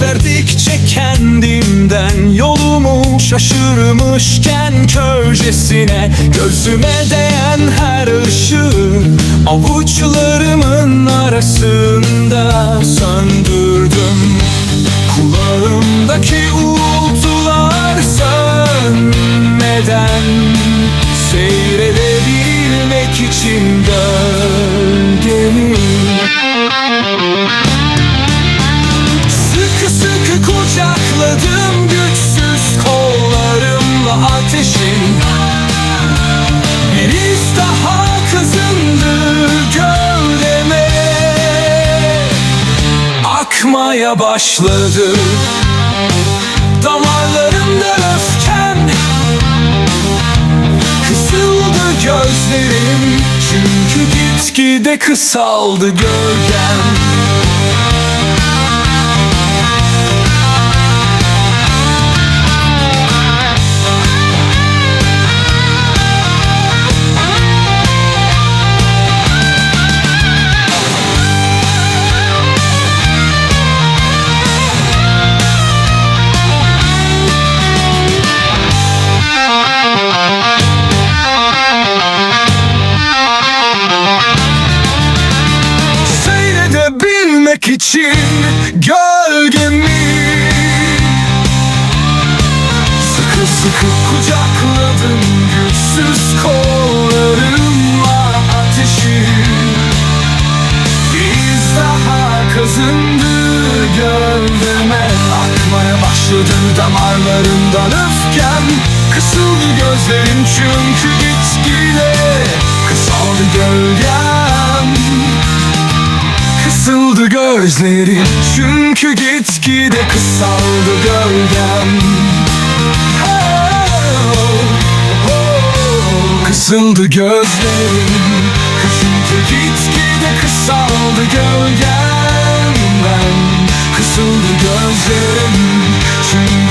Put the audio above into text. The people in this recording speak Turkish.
Ders verdikçe kendimden Yolumu şaşırmışken kölgesine Gözüme değen her ışığı Avuçlarımın arasında söndürdüm. Kulağımdaki uğultular kucakladım güçsüz kollarımla ateşin. Bir iz daha kızındı gövdeme. Akmaya başladı. Damarlarımda öfken. Kısıldı gözlerim. Çünkü gitgide kısaldı gölgem Seyredebilmek için gölgemi Sıkı sıkı kucakladım güçsüz kollarımla ateşi. Biz daha kazındı gövdeme. Akmaya başladı damarlarımdan öfkem. Kısıldı gözlerim çünkü gitgide gözlerin. Çünkü gitgide kısaldı gölgem. Kısıldı gözlerin Çünkü gitgide kısaldı gölgem. Ben Kısıldı gözlerin Çünkü